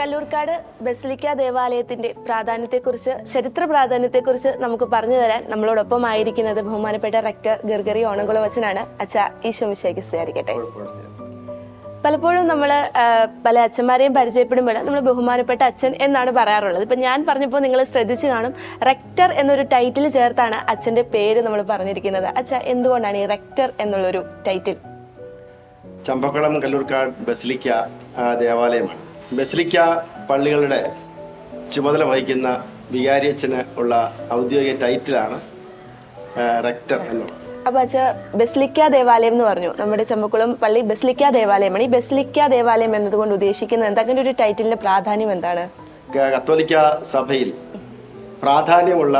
Kallurkad basilica ദേവാലയത്തിന്റെ പ്രാധാന്യത്തെക്കുറിച്ച് ചരിത്ര പ്രാധാന്യത്തെക്കുറിച്ച് നമുക്ക് പറഞ്ഞു തരാൻ നമ്മളോടൊപ്പം ആയിരിക്കുന്നത് ബഹുമാനപ്പെട്ട റെക്ടർ ഗർഗറി ഓണംകുളവച്ചനാണ്. അച്ഛ ഈശോമിശേക്ക് സ്തുതിയായിരിക്കട്ടെ. പലപ്പോഴും നമ്മൾ പല അച്ഛന്മാരെയും പരിചയപ്പെടുമ്പോൾ നമ്മൾ ബഹുമാനപ്പെട്ട അച്ഛൻ എന്നാണ് പറയാറുള്ളത്. ഇപ്പം ഞാൻ പറഞ്ഞപ്പോൾ നിങ്ങൾ ശ്രദ്ധിച്ചു കാണും റെക്ടർ എന്നൊരു ടൈറ്റിൽ ചേർത്താണ് അച്ഛന്റെ പേര് നമ്മൾ പറഞ്ഞിരിക്കുന്നത്. അച്ഛ എന്തുകൊണ്ടാണ് ഈ റെക്ടർ എന്നുള്ളൊരു ടൈറ്റിൽ? ചമ്പക്കുളം കല്ലൂർക്കാട് ബസിലിക്ക ദേവാലയമാണ്. ബസിലിക്ക പള്ളികളുടെ ചുമതല വഹിക്കുന്ന വികാരിയച്ഛന് ഉള്ള ഔദ്യോഗിക ടൈറ്റിലാണ് റെക്ടർ എന്നുള്ളത് അപ്പൊ അച്ഛ ബസ്ലിക്ക ദേവാലയം എന്ന് പറഞ്ഞു. നമ്മുടെ ചമ്പക്കുളം പള്ളി ബസ്ലിക്ക ദേവാലയമാണ്. ഈ ബസ്ലിക്ക ദേവാലയം എന്നതുകൊണ്ട് ഉദ്ദേശിക്കുന്നത് എന്താ അങ്ങനെ ഒരു ടൈറ്റിലിന്റെ പ്രാധാന്യം എന്താണ്? കത്തോലിക്ക സഭയിൽ പ്രാധാന്യമുള്ള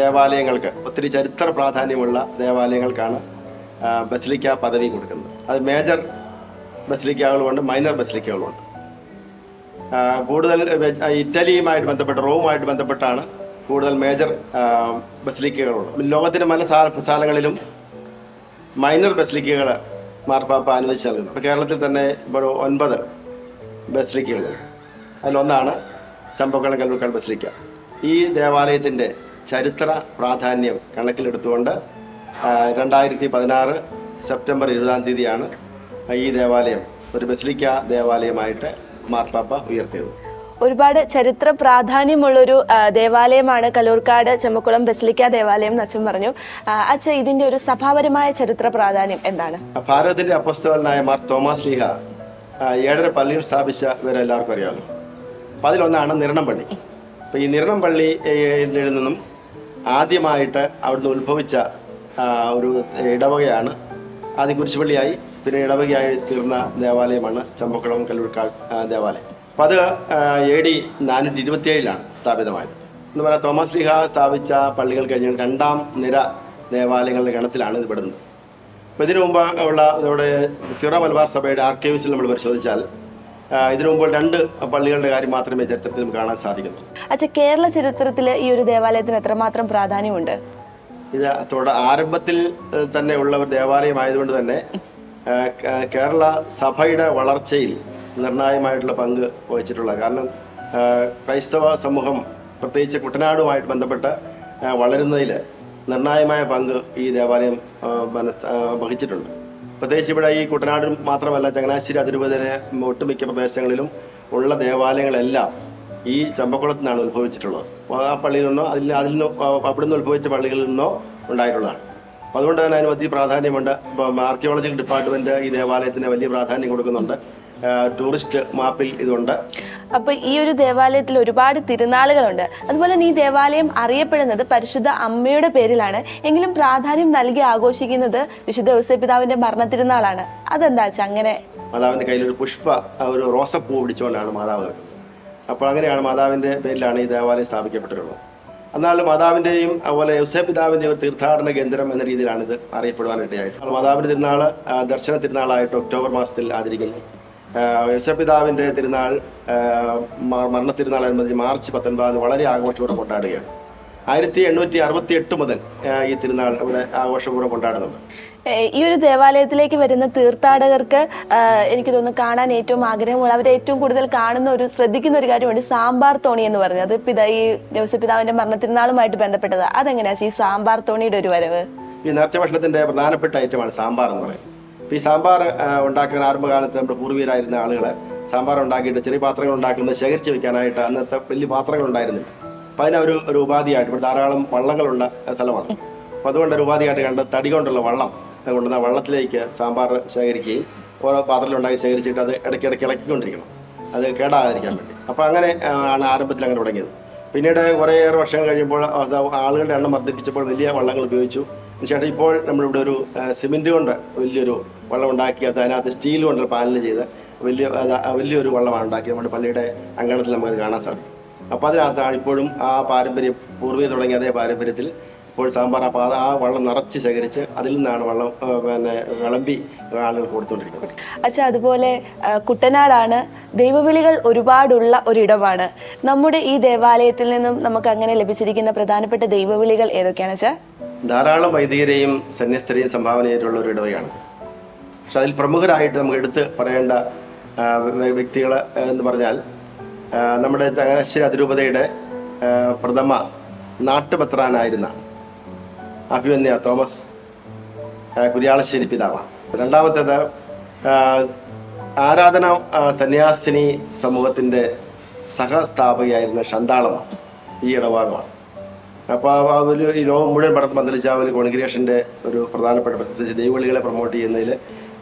ദേവാലയങ്ങൾക്ക് ഒത്തിരി ചരിത്ര പ്രാധാന്യമുള്ള ദേവാലയങ്ങൾക്കാണ് ബസ്ലിക്ക പദവി കൊടുക്കുന്നത്. അത് മേജർ ബസിലിക്കകളുമുണ്ട് മൈനർ ബസിലിക്കകളുമുണ്ട്. കൂടുതൽ ഇറ്റലിയുമായിട്ട് ബന്ധപ്പെട്ട് റോമുമായിട്ട് ബന്ധപ്പെട്ടാണ് കൂടുതൽ മേജർ ബസിലിക്കകളുള്ളത് ലോകത്തിന്റെ പല സ്ഥലങ്ങളിലും മൈനർ ബസിലിക്കകൾ മാർപ്പാപ്പ അനുവദിച്ച് നൽകുന്നു. ഇപ്പോൾ കേരളത്തിൽ തന്നെ ഇപ്പോൾ ഒൻപത് ബസിലിക്കകളുണ്ട് അതിലൊന്നാണ് ചമ്പക്കുളം കല്ലൂർക്കാട് ബസിലിക്ക ഈ ദേവാലയത്തിന്റെ ചരിത്ര പ്രാധാന്യം കണക്കിലെടുത്തുകൊണ്ട് രണ്ടായിരത്തി പതിനാറ് സെപ്റ്റംബർ ഇരുപതാം തീയതിയാണ് ഈ ദേവാലയം ഒരു ബസിലിക്ക ദേവാലയമായിട്ട് മാർപ്പാപ്പ ഉയർത്തിയത്. ഒരുപാട് ചരിത്ര പ്രാധാന്യമുള്ളൊരു ദേവാലയമാണ് കലൂർക്കാട് ചെമ്മക്കുളം ബസിലിക്ക ദേവാലയം എന്ന് അച്ഛൻ പറഞ്ഞു. അച്ഛ ഇതിന്റെ ഒരു സഭാപരമായ ചരിത്ര പ്രാധാന്യം എന്താണ്? ഭാരതത്തിന്റെ അപ്പസ്തോലനായ മാർ തോമസ് ലീഹ ഏഴര പള്ളിയും സ്ഥാപിച്ച ഇവരെല്ലാവർക്കും അറിയാമല്ലോ. അപ്പം അതിലൊന്നാണ് നിരണം പള്ളി. അപ്പം ഈ നിരണം പള്ളിയിൽ നിന്നും ആദ്യമായിട്ട് അവിടുന്ന് ഉത്ഭവിച്ച ഒരു ഇടവകയാണ് ആദ്യം കുരിശുപള്ളിയായി പിന്നെ ഇടവകയായി തീർന്ന ദേവാലയമാണ് ചമ്പക്കുളം കല്ലൂർക്കാൾ ദേവാലയം. അപ്പം അത് എ ഡി നാനൂറ്റി ഇരുപത്തിയേഴിലാണ് സ്ഥാപിതമായത്. എന്ന് പറയാം തോമസ് ലിഹ സ്ഥാപിച്ച പള്ളികൾ കഴിഞ്ഞ രണ്ടാം നിര ദേവാലയങ്ങളുടെ ഗണത്തിലാണ് ഇത് പെടുന്നത്. അപ്പോൾ ഇതിനു മുമ്പ് ഉള്ള നമ്മുടെ സിറോ മലബാർ സഭയുടെ ആർക്കൈവ്സിൽ നമ്മൾ പരിശോധിച്ചാൽ ഇതിനു മുമ്പ് രണ്ട് പള്ളികളുടെ കാര്യം മാത്രമേ ചരിത്രത്തിൽ കാണാൻ സാധിക്കുന്നു അച്ഛാ കേരള ചരിത്രത്തിൽ ഈ ഒരു ദേവാലയത്തിന് എത്രമാത്രം പ്രാധാന്യമുണ്ട്? ഇത് ആരംഭത്തിൽ തന്നെ ഉള്ള ഒരു ദേവാലയമായതുകൊണ്ട് തന്നെ കേരള സഭയുടെ വളർച്ചയിൽ നിർണായകമായിട്ടുള്ള പങ്ക് വഹിച്ചിട്ടുള്ള കാരണം ക്രൈസ്തവ സമൂഹം പ്രത്യേകിച്ച് കുട്ടനാടുമായിട്ട് ബന്ധപ്പെട്ട് വളരുന്നതിൽ നിർണായകമായ പങ്ക് ഈ ദേവാലയം വഹിച്ചിട്ടുണ്ട്. പ്രത്യേകിച്ച് ഇവിടെ ഈ കുട്ടനാട് മാത്രമല്ല ചങ്ങനാശ്ശേരി അതിരൂപതയിലെ ഒട്ടുമിക്ക പ്രദേശങ്ങളിലും ഉള്ള ദേവാലയങ്ങളെല്ലാം ഈ ചമ്പക്കുളത്തു നിന്നാണ് ഉത്ഭവിച്ചിട്ടുള്ളത്. ആ പള്ളിയിൽ നിന്നോ അതിൽ അതിൽ നിന്നോ അവിടെ നിന്ന് ഉത്ഭവിച്ച പള്ളികളിൽ നിന്നോ ഉണ്ടായിട്ടുള്ളതാണ്. അപ്പോൾ അതുകൊണ്ട് തന്നെ അതിന് വലിയ പ്രാധാന്യമുണ്ട്. ഇപ്പം ആർക്കിയോളജിക്കൽ ഡിപ്പാർട്ട്മെന്റ് ഈ ദേവാലയത്തിന് വലിയ പ്രാധാന്യം കൊടുക്കുന്നുണ്ട്. ടൂറിസ്റ്റ് മാപ്പിൽ ഇതുണ്ട്. അപ്പൊ ഈ ഒരു ദേവാലയത്തിൽ ഒരുപാട് തിരുനാളുകളുണ്ട്. അതുപോലെ തന്നെ ഈ ദേവാലയം അറിയപ്പെടുന്നത് പരിശുദ്ധ അമ്മയുടെ പേരിലാണ്. എങ്കിലും പ്രാധാന്യം നൽകി ആഘോഷിക്കുന്നത് വിശുദ്ധ ഔസേപിതാവിന്റെ മരണ തിരുനാളാണ് അതെന്താ വെച്ചാൽ അങ്ങനെ? മാതാവിന്റെ കയ്യിൽ ഒരു പുഷ്പ ഒരു റോസപ്പൂ പിടിച്ചുകൊണ്ടാണ് മാതാവ് അപ്പോൾ അങ്ങനെയാണ് മാതാവിന്റെ പേരിലാണ് ഈ ദേവാലയം സ്ഥാപിക്കപ്പെട്ടിട്ടുള്ളത്. എന്നാൽ മാതാവിന്റെയും അതുപോലെ യൗസപിതാവിന്റെയും ഒരു തീർത്ഥാടന കേന്ദ്രം എന്ന രീതിയിലാണ് ഇത് അറിയപ്പെടുവാനിടയായിട്ട് മാതാവിന്റെ തിരുനാൾ ദർശന തിരുനാളായിട്ട് ഒക്ടോബർ മാസത്തിൽ ആചരിക്കുന്നു. യൗസപിതാവിന്റെ തിരുനാൾ മരണ തിരുനാൾ അനുബന്ധിച്ച് മാർച്ച് പത്തൊൻപതിന് വളരെ ആഘോഷത്തോടെ കൊണ്ടാടുകയാണ്. ആയിരത്തി എണ്ണൂറ്റി അറുപത്തി എട്ട് മുതൽ ഈ തിരുനാൾ ഇവിടെ ആഘോഷപൂർവം കൊണ്ടാടുന്നുണ്ട് ഈ ഒരു ദേവാലയത്തിലേക്ക് വരുന്ന തീർത്ഥാടകർക്ക് എനിക്ക് തോന്നുന്നു കാണാൻ ഏറ്റവും ആഗ്രഹമുള്ള അവർ ഏറ്റവും കൂടുതൽ കാണുന്ന ഒരു ശ്രദ്ധിക്കുന്ന ഒരു കാര്യമാണ് സാമ്പാർ തോണി എന്ന് പറഞ്ഞത് അത് പിതാ ഈ പിതാവിന്റെ മരണത്തിരുന്നാളുമായിട്ട് ബന്ധപ്പെട്ടത്. അതെങ്ങനെയാ ഈ സാമ്പാർ തോണിയുടെ ഒരു വരവ്? ഈ നേർച്ച ഭക്ഷണത്തിന്റെ പ്രധാനപ്പെട്ട ഐറ്റമാണ് സാമ്പാർ എന്ന് പറയുന്നത്. ഈ സാമ്പാർ ഉണ്ടാക്കുന്ന ആരംഭകാലത്ത് നമ്മുടെ പൂർവീരായിരുന്ന ആളുകൾ സാമ്പാർ ഉണ്ടാക്കിയിട്ട് ചെറിയ പാത്രങ്ങൾ ഉണ്ടാക്കുന്നത് ശേഖരിച്ച് വെക്കാനായിട്ട് അന്നത്തെ വലിയ പാത്രങ്ങൾ ഉണ്ടായിരുന്നില്ല. അപ്പോൾ ഒരു ഉപാധിയായിട്ട് ഇവിടെ ധാരാളം വള്ളങ്ങളുള്ള സ്ഥലമാണ്. അപ്പോൾ അതുകൊണ്ട് ഒരു ഉപാധിയായിട്ട് കണ്ട് തടി കൊണ്ടുള്ള വള്ളം കൊണ്ടുവന്ന വള്ളത്തിലേക്ക് സാമ്പാർ ശേഖരിക്കുകയും ഓരോ പാത്രത്തിലുണ്ടാക്കി ശേഖരിച്ചിട്ട് അത് ഇടയ്ക്കിടയ്ക്ക് ഇളക്കിക്കൊണ്ടിരിക്കണം. അത് കേടാതിരിക്കാൻ വേണ്ടി. അപ്പോൾ അങ്ങനെ ആണ് ആരംഭത്തിൽ അങ്ങനെ തുടങ്ങിയത്. പിന്നീട് കുറേയേറെ വർഷം കഴിയുമ്പോൾ ആളുകളുടെ എണ്ണം വർദ്ധിപ്പിച്ചപ്പോൾ വലിയ വള്ളങ്ങൾ ഉപയോഗിച്ചു. ശേഷം ഇപ്പോൾ നമ്മളിവിടെ ഒരു സിമെന്റ് കൊണ്ട് വലിയൊരു വള്ളം ഉണ്ടാക്കി അത് അതിനകത്ത് സ്റ്റീൽ കൊണ്ട് പാനൽ ചെയ്ത് വലിയ വലിയൊരു വള്ളമാണ് ഉണ്ടാക്കി നമ്മുടെ പള്ളിയുടെ അങ്കണത്തിൽ നമുക്ക് കാണാൻ സാധിക്കും. അപ്പോൾ അതിനകത്താണ് ഇപ്പോഴും ആ പാരമ്പര്യം പൂർവിക തുടങ്ങിയ അതേ പാരമ്പര്യത്തിൽ ഇപ്പോൾ സാമ്പാർ അപ്പോൾ അത് ആ വള്ളം നിറച്ച് ശേഖരിച്ച് അതിൽ നിന്നാണ് വള്ളം പിന്നെ വിളമ്പി ആളുകൾ കൊടുത്തുകൊണ്ടിരിക്കുന്നത്. അച്ഛാ അതുപോലെ കുട്ടനാടാണ് ദൈവവിളികൾ ഒരുപാടുള്ള ഒരിടമാണ്. നമ്മുടെ ഈ ദേവാലയത്തിൽ നിന്നും നമുക്ക് അങ്ങനെ ലഭിച്ചിരിക്കുന്ന പ്രധാനപ്പെട്ട ദൈവവിളികൾ ഏതൊക്കെയാണ് അച്ഛാ? ധാരാളം വൈദികരെയും സന്യസ്തരെയും സംഭാവന ചെയ്തിട്ടുള്ള ഒരു ഇടവയാണ് പക്ഷെ അതിൽ പ്രമുഖരായിട്ട് നമുക്ക് എടുത്ത് പറയേണ്ട വ്യക്തികൾ എന്ന് പറഞ്ഞാൽ നമ്മുടെ ചങ്ങനാശ്ശേരി അതിരൂപതയുടെ പ്രഥമ നാട്ടുപത്രാനായിരുന്ന അഭിമന്യ തോമസ് കുര്യാളശ്ശേരി പിതാവാണ്. രണ്ടാമത്തേത് ആരാധന സന്യാസിനി സമൂഹത്തിന്റെ സഹസ്ഥാപകയായിരുന്ന ശന്താളമാണ് ഈ ഇടഭാഗമാണ് അപ്പോൾ ആ ഒരു ഈ ലോകം മുഴുവൻ പടം പന്തലിച്ച ആ ഒരു കോൺഗ്രിഗേഷന്റെ ഒരു പ്രധാനപ്പെട്ട പ്രത്യേകിച്ച് ദൈവവിളികളെ പ്രൊമോട്ട് ചെയ്യുന്നതിൽ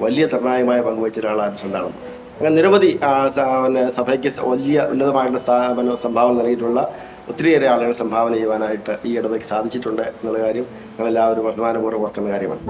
വലിയ നിർണായകമായ പങ്കുവച്ച ഒരാളാണ് ഷണ്ടാളം അങ്ങനെ നിരവധി പിന്നെ സഭയ്ക്ക് വലിയ ഉന്നതമായിട്ടുള്ള സംഭാവന നൽകിയിട്ടുള്ള ഒത്തിരിയേറെ ആളുകൾ സംഭാവന ചെയ്യുവാനായിട്ട് ഈ ഇടവയ്ക്ക് സാധിച്ചിട്ടുണ്ട് എന്നുള്ള കാര്യം ഞങ്ങളെല്ലാവരും അഭിമാനപൂർവം ഓർക്കുന്ന കാര്യമാണ്.